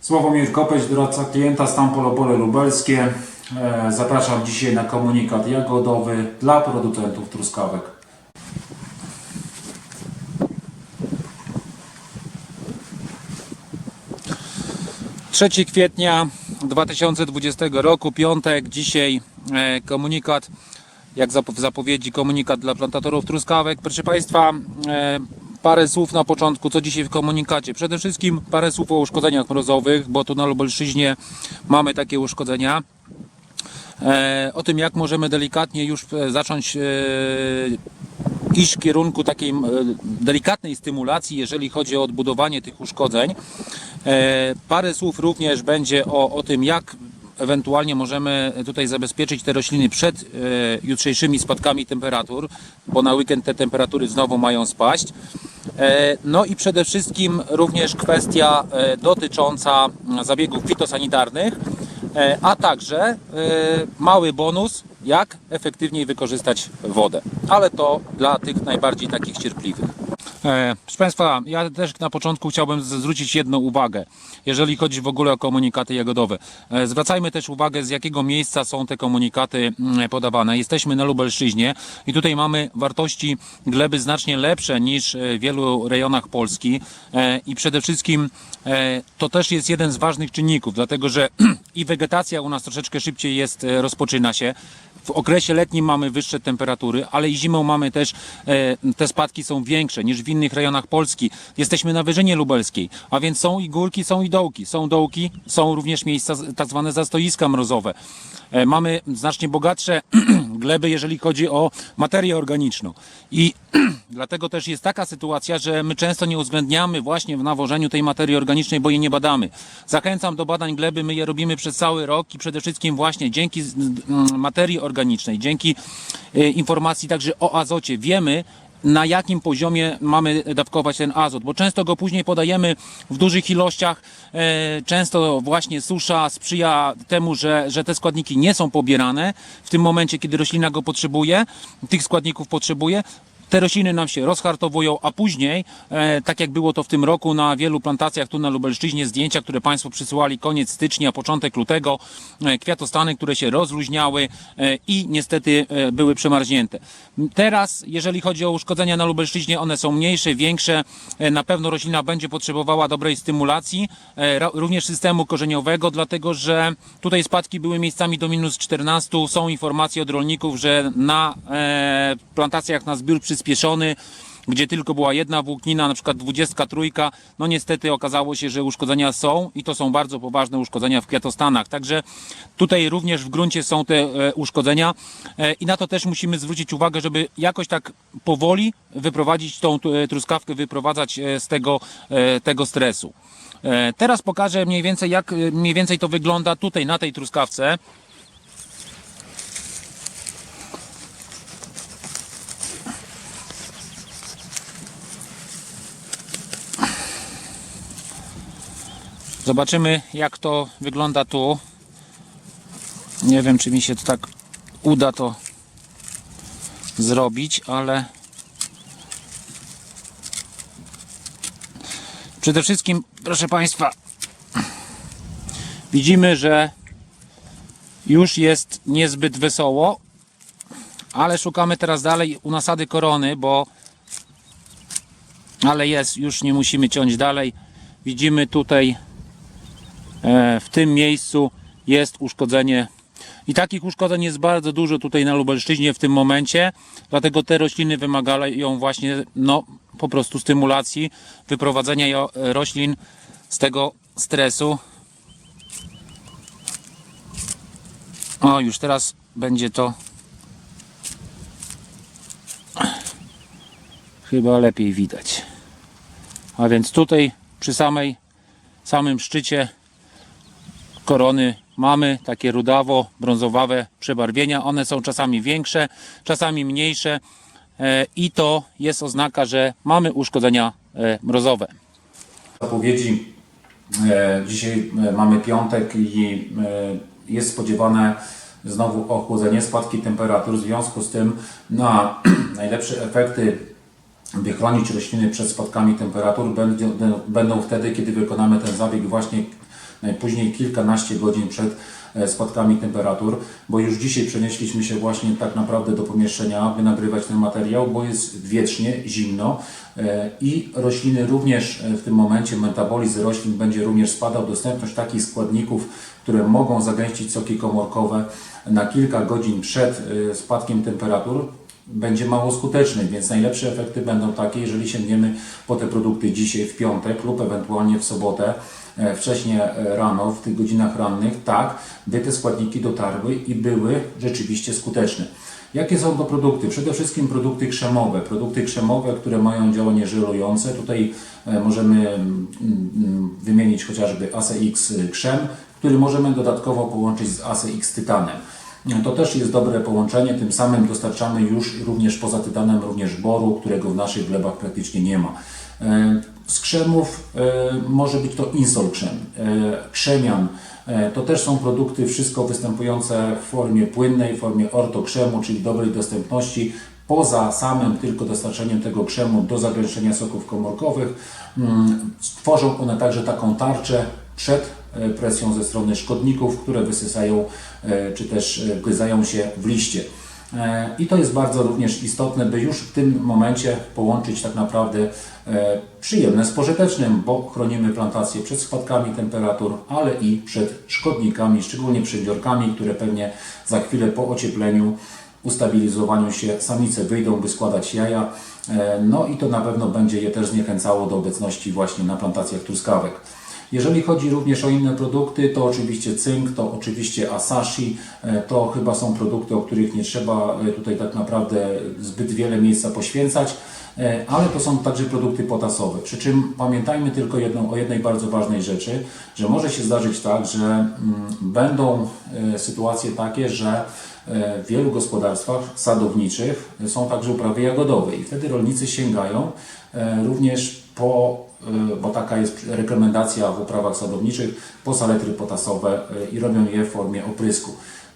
Sławomir Kopeć, doradca klienta Stan Polopole Lubelskie. E, Zapraszam dzisiaj na komunikat jagodowy dla producentów truskawek. 3 kwietnia 2020 roku, piątek, dzisiaj e, komunikat, jak w zapowiedzi komunikat dla plantatorów truskawek. Proszę Państwa, e, parę słów na początku, co dzisiaj w komunikacie. Przede wszystkim parę słów o uszkodzeniach mrozowych, bo tu na Lubelszczyźnie mamy takie uszkodzenia. E, o tym, jak możemy delikatnie już e, zacząć e, iść w kierunku takiej delikatnej stymulacji, jeżeli chodzi o odbudowanie tych uszkodzeń. Parę słów również będzie o, o tym, jak ewentualnie możemy tutaj zabezpieczyć te rośliny przed jutrzejszymi spadkami temperatur, bo na weekend te temperatury znowu mają spaść. E, No i przede wszystkim również kwestia e, dotycząca zabiegów fitosanitarnych, e, a także mały bonus, jak efektywniej wykorzystać wodę. Ale to dla tych najbardziej takich cierpliwych. E, Proszę Państwa, ja też na początku chciałbym zwrócić jedną uwagę, jeżeli chodzi w ogóle o komunikaty jagodowe. E, Zwracajmy też uwagę, z jakiego miejsca są te komunikaty mm, podawane. Jesteśmy na Lubelszczyźnie i tutaj mamy wartości gleby znacznie lepsze niż e, w wielu rejonach Polski i przede wszystkim to też jest jeden z ważnych czynników, dlatego że i wegetacja u nas troszeczkę szybciej jest, rozpoczyna się. W okresie letnim mamy wyższe temperatury, ale i zimą mamy też, te spadki są większe niż w innych rejonach Polski. Jesteśmy na wyżynie lubelskiej, a więc są i górki, są i dołki. Są dołki, są również miejsca, tak zwane zastoiska mrozowe. E, mamy znacznie bogatsze gleby, jeżeli chodzi o materię organiczną. I dlatego też jest taka sytuacja, że my często nie uwzględniamy właśnie w nawożeniu tej materii organicznej, bo jej nie badamy. Zachęcam do badań gleby, my je robimy przez cały rok i przede wszystkim właśnie dzięki mm, materii organicznej, dzięki e, informacji także o azocie wiemy, na jakim poziomie mamy dawkować ten azot, bo często go później podajemy w dużych ilościach. E, często właśnie susza sprzyja temu, że, że te składniki nie są pobierane w tym momencie, kiedy roślina go potrzebuje, tych składników potrzebuje. Te rośliny nam się rozhartowują, a później, e, tak jak było to w tym roku na wielu plantacjach tu na Lubelszczyźnie, zdjęcia, które Państwo przysyłali koniec stycznia, początek lutego, e, kwiatostany, które się rozluźniały e, i niestety e, były przemarznięte. Teraz, jeżeli chodzi o uszkodzenia na Lubelszczyźnie, one są mniejsze, większe. E, Na pewno roślina będzie potrzebowała dobrej stymulacji, e, również systemu korzeniowego, dlatego że tutaj spadki były miejscami do minus 14. Są informacje od rolników, że na e, plantacjach na zbiór przyspieszony gdzie tylko była jedna włóknina, na przykład 23, no niestety okazało się, że uszkodzenia są i to są bardzo poważne uszkodzenia w kwiatostanach. Także tutaj również w gruncie są te e, uszkodzenia e, i na to też musimy zwrócić uwagę, żeby jakoś tak powoli wyprowadzić tą e, truskawkę, wyprowadzać z tego, tego stresu. Teraz pokażę mniej więcej, jak mniej więcej to wygląda tutaj na tej truskawce. Zobaczymy, jak to wygląda tu. Nie wiem, czy mi się to tak uda to zrobić, ale przede wszystkim, proszę Państwa, widzimy, że już jest niezbyt wesoło, ale szukamy teraz dalej u nasady korony, bo ale jest, już nie musimy ciąć dalej. Widzimy tutaj w tym miejscu jest uszkodzenie. I takich uszkodzeń jest bardzo dużo tutaj na Lubelszczyźnie w tym momencie, dlatego te rośliny wymagają właśnie no, po prostu stymulacji, wyprowadzenia roślin z tego stresu. O, już teraz będzie to chyba lepiej widać. A więc tutaj przy samej samym szczycie korony mamy takie rudawo-brązowawe przebarwienia. One są czasami większe, czasami mniejsze e, i to jest oznaka, że mamy uszkodzenia e, mrozowe. Zapowiedzi. E, Dzisiaj mamy piątek i jest spodziewane znowu ochłodzenie, spadki temperatur. W związku z tym na najlepsze efekty by chronić rośliny przed spadkami temperatur będą wtedy, kiedy wykonamy ten zabieg właśnie najpóźniej kilkanaście godzin przed e, spadkami temperatur, bo już dzisiaj przenieśliśmy się właśnie tak naprawdę do pomieszczenia, aby nagrywać ten materiał, bo jest wiecznie, zimno e, i rośliny również e, w tym momencie, metabolizm roślin będzie również spadał, dostępność takich składników, które mogą zagęścić soki komórkowe na kilka godzin przed spadkiem temperatur, będzie mało skuteczny, więc najlepsze efekty będą takie, jeżeli sięgniemy po te produkty dzisiaj w piątek lub ewentualnie w sobotę, e, wcześniej e, rano, w tych godzinach rannych, tak, by te składniki dotarły i były rzeczywiście skuteczne. Jakie są to produkty? Przede wszystkim produkty krzemowe. Produkty krzemowe, które mają działanie żelujące. Tutaj e, możemy mm, mm, wymienić chociażby ACX krzem, który możemy dodatkowo połączyć z ACX tytanem. To też jest dobre połączenie, tym samym dostarczamy już również poza tytanem również boru, którego w naszych glebach praktycznie nie ma. E, Z krzemów e, może być to insol krzem, e, krzemian, to też są produkty wszystko występujące w formie płynnej, w formie ortokrzemu, czyli dobrej dostępności, poza samym tylko dostarczeniem tego krzemu do zagęszczenia soków komórkowych. mm, Tworzą one także taką tarczę przed presją ze strony szkodników, które wysysają e, czy też e, wgryzają się w liście. E, I to jest bardzo również istotne, by już w tym momencie połączyć tak naprawdę e, przyjemne z pożytecznym, bo chronimy plantację przed spadkami temperatur, ale i przed szkodnikami, szczególnie przedziorkami, które pewnie za chwilę po ociepleniu, ustabilizowaniu się samice wyjdą, by składać jaja. E, No i to na pewno będzie je też zniechęcało do obecności właśnie na plantacjach truskawek. Jeżeli chodzi również o inne produkty, to oczywiście cynk, to oczywiście Asashi, e, to chyba są produkty, o których nie trzeba e, tutaj tak naprawdę zbyt wiele miejsca poświęcać, e, ale to są także produkty potasowe. Przy czym pamiętajmy tylko jedną, o jednej bardzo ważnej rzeczy, że może się zdarzyć tak, że mm, będą sytuacje takie, że w wielu gospodarstwach sadowniczych są także uprawy jagodowe i wtedy rolnicy sięgają również po, bo taka jest rekomendacja w uprawach sadowniczych, po saletry potasowe e, i robią je w formie oprysku.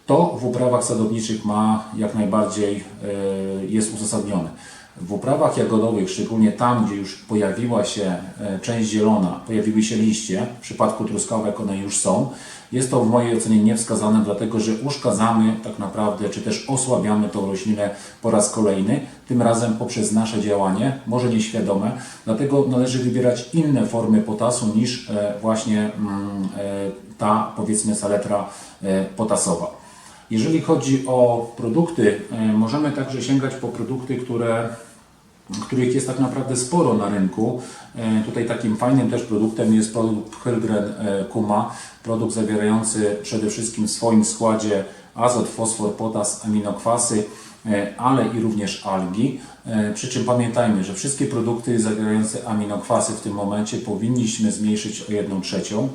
To w uprawach sadowniczych ma jak najbardziej e, jest uzasadnione. W uprawach jagodowych, szczególnie tam, gdzie już pojawiła się e, część zielona, pojawiły się liście, w przypadku truskawek one już są, jest to w mojej ocenie niewskazane, dlatego że uszkadzamy tak naprawdę, czy też osłabiamy tą roślinę po raz kolejny, tym razem poprzez nasze działanie, może nieświadome, dlatego należy wybierać inne formy potasu niż e, właśnie mm, e, ta powiedzmy saletra potasowa. Jeżeli chodzi o produkty, e, możemy także sięgać po produkty, które których jest tak naprawdę sporo na rynku. E, Tutaj takim fajnym też produktem jest produkt Hylgren e, Kuma, produkt zawierający przede wszystkim w swoim składzie azot, fosfor, potas, aminokwasy, ale i również algi. Przy czym pamiętajmy, że wszystkie produkty zawierające aminokwasy w tym momencie powinniśmy zmniejszyć o 1 trzecią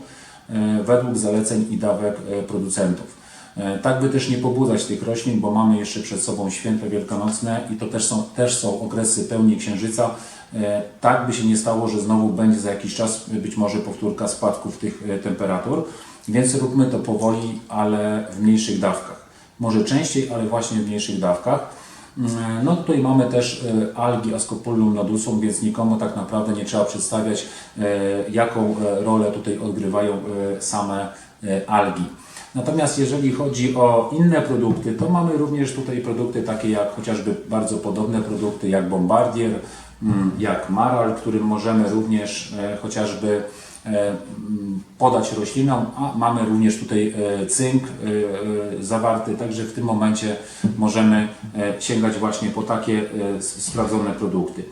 według zaleceń i dawek producentów. E, Tak by też nie pobudzać tych roślin, bo mamy jeszcze przed sobą święta wielkanocne i to też są, też są okresy pełni księżyca. E, Tak by się nie stało, że znowu będzie za jakiś czas być może powtórka spadków tych e, temperatur, więc róbmy to powoli, ale w mniejszych dawkach. Może częściej, ale właśnie w mniejszych dawkach. Mm, No tutaj mamy też algi Ascopullum nodusum, więc nikomu tak naprawdę nie trzeba przedstawiać, jaką rolę tutaj odgrywają same algi. Natomiast jeżeli chodzi o inne produkty, to mamy również tutaj produkty takie jak chociażby bardzo podobne produkty jak Bombardier, mm, jak Maral, którym możemy również e, chociażby e, mm, podać roślinom, a mamy również tutaj e, cynk zawarty, także w tym momencie możemy sięgać właśnie po takie sprawdzone produkty.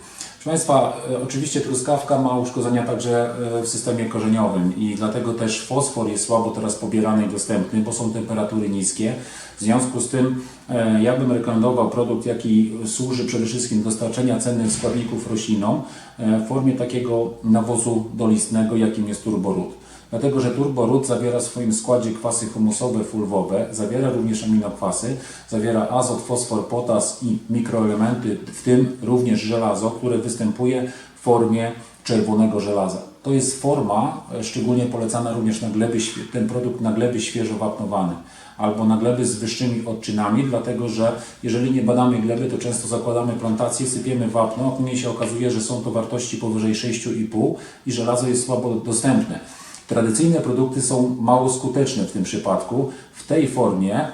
Proszę Państwa, e, oczywiście truskawka ma uszkodzenia także e, w systemie korzeniowym i dlatego też fosfor jest słabo teraz pobierany i dostępny, bo są temperatury niskie. W związku z tym e, ja bym rekomendował produkt, jaki służy przede wszystkim do dostarczenia cennych składników roślinom w formie takiego nawozu dolistnego, jakim jest turborud. Dlatego, że turborud zawiera w swoim składzie kwasy humusowe, fulwowe, zawiera również aminokwasy, zawiera azot, fosfor, potas i mikroelementy, w tym również żelazo, które występuje w formie czerwonego żelaza. To jest forma, e, szczególnie polecana również na gleby, ten produkt na gleby świeżo wapnowane albo na gleby z wyższymi odczynami, dlatego że jeżeli nie badamy gleby, to często zakładamy plantację, sypiemy wapno, a później się okazuje, że są to wartości powyżej 6,5 i żelazo jest słabo dostępne. Tradycyjne produkty są mało skuteczne w tym przypadku. W tej formie e,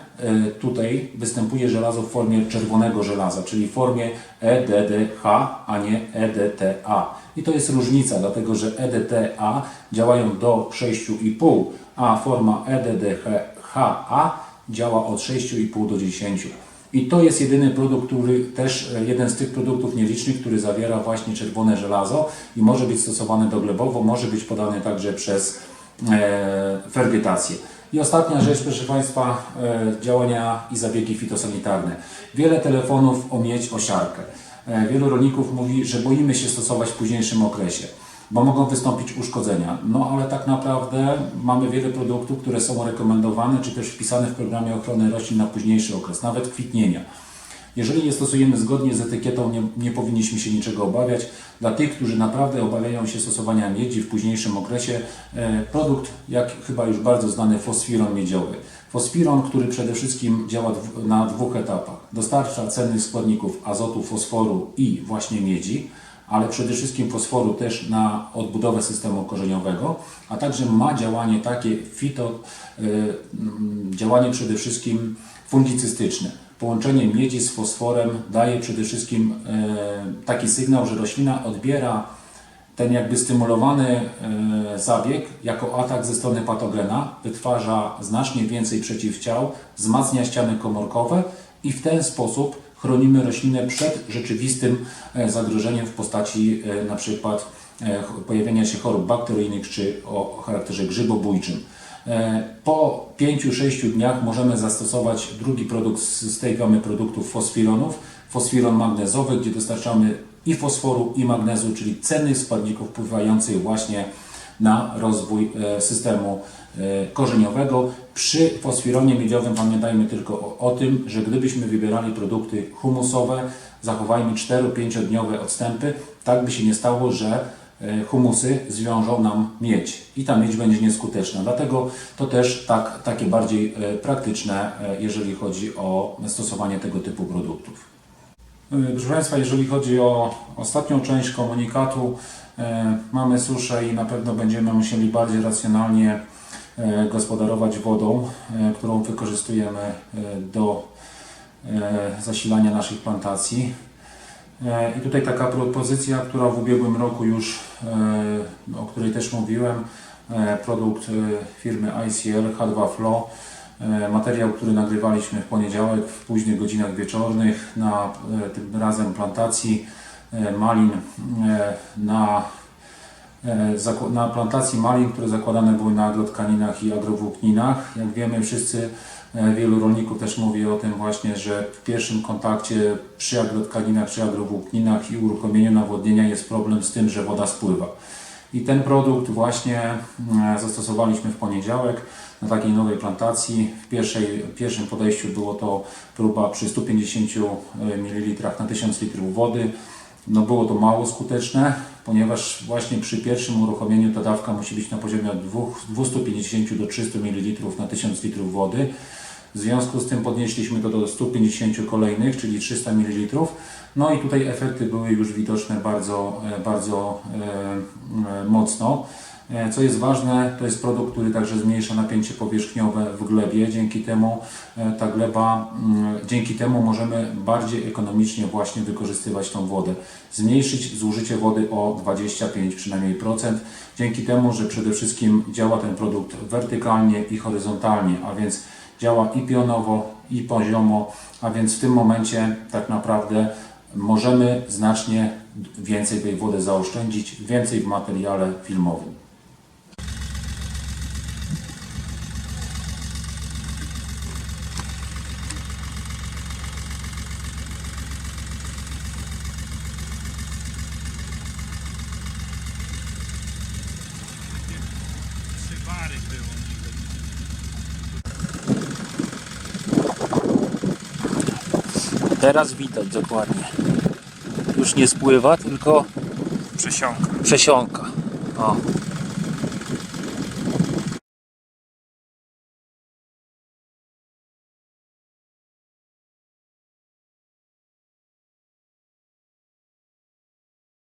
tutaj występuje żelazo w formie czerwonego żelaza, czyli w formie EDDH, a nie EDTA. I to jest różnica, dlatego że EDTA działają do 6,5, a forma EDDHA działa od 6,5 do 10. I to jest jedyny produkt, który też, e, jeden z tych produktów nielicznych, który zawiera właśnie czerwone żelazo i może być stosowany doglebowo, może być podany także przez e, fermentację. I ostatnia rzecz, proszę Państwa, e, działania i zabiegi fitosanitarne. Wiele telefonów o miedź, o siarkę. E, wielu rolników mówi, że boimy się stosować w późniejszym okresie bo mogą wystąpić uszkodzenia. No ale tak naprawdę mamy wiele produktów, które są rekomendowane, czy też wpisane w programie ochrony roślin na późniejszy okres, nawet kwitnienia. Jeżeli je stosujemy zgodnie z etykietą, nie, nie powinniśmy się niczego obawiać. Dla tych, którzy naprawdę obawiają się stosowania miedzi w późniejszym okresie, e, produkt, jak chyba już bardzo znany, fosfiron miedziowy. Fosfiron, który przede wszystkim działa na dwóch etapach. Dostarcza cennych składników azotu, fosforu i właśnie miedzi ale przede wszystkim fosforu też na odbudowę systemu korzeniowego, a także ma działanie takie fito, y, mm, działanie przede wszystkim fungicystyczne. Połączenie miedzi z fosforem daje przede wszystkim y, taki sygnał, że roślina odbiera ten jakby stymulowany e, zabieg jako atak ze strony patogena wytwarza znacznie więcej przeciwciał, wzmacnia ściany komórkowe i w ten sposób chronimy roślinę przed rzeczywistym e, zagrożeniem w postaci e, na przykład e, pojawienia się chorób bakteryjnych czy o charakterze grzybobójczym. Po 5-6 dniach możemy zastosować drugi produkt z tej gamy produktów fosfironów, fosfiron magnezowy, gdzie dostarczamy i fosforu, i magnezu, czyli cennych składników wpływających właśnie na rozwój e, systemu e, korzeniowego. Przy fosfironie miedziowym pamiętajmy tylko o, o tym, że gdybyśmy wybierali produkty humusowe, zachowajmy 4-5 dniowe odstępy, tak by się nie stało, że e, humusy zwiążą nam miedź i ta miedź będzie nieskuteczna. Dlatego to też tak, takie bardziej praktyczne, jeżeli chodzi o stosowanie tego typu produktów. Proszę Państwa, jeżeli chodzi o ostatnią część komunikatu, mamy suszę i na pewno będziemy musieli bardziej racjonalnie e, gospodarować wodą, e, którą wykorzystujemy e, do e, zasilania naszych plantacji. E, I tutaj taka propozycja, która w ubiegłym roku już, e, o której też mówiłem, e, produkt e, firmy ICL H2 Flow, e, materiał, który nagrywaliśmy w poniedziałek w późnych godzinach wieczornych na e, tym razem plantacji e, malin e, na e, na plantacji malin, które zakładane były na agrotkaninach i agrowłókninach. Jak wiemy wszyscy, e, wielu rolników też mówi o tym właśnie, że w pierwszym kontakcie przy agrotkaninach, przy agrowłókninach i uruchomieniu nawodnienia jest problem z tym, że woda spływa. I ten produkt właśnie e, zastosowaliśmy w poniedziałek na takiej nowej plantacji. W pierwszej, w pierwszym podejściu było to próba przy 150 ml na 1000 litrów wody. No było to mało skuteczne, ponieważ właśnie przy pierwszym uruchomieniu ta dawka musi być na poziomie od dwóch- 250 do 300 ml na 1000 litrów wody. W związku z tym podnieśliśmy to do 150 kolejnych, czyli 300 ml. No i tutaj efekty były już widoczne bardzo, e, bardzo e, e, mocno. E, Co jest ważne, to jest produkt, który także zmniejsza napięcie powierzchniowe w glebie. Dzięki temu e, ta gleba, mm, dzięki temu możemy bardziej ekonomicznie właśnie wykorzystywać tą wodę. Zmniejszyć zużycie wody o 25 przynajmniej procent. Dzięki temu, że przede wszystkim działa ten produkt wertykalnie i horyzontalnie, a więc działa i pionowo, i poziomo, a więc w tym momencie tak naprawdę możemy znacznie więcej tej wody zaoszczędzić, więcej w materiale filmowym. Było niby. Teraz widać dokładnie. Już nie spływa, tylko Przesiąka. przesiąka. O.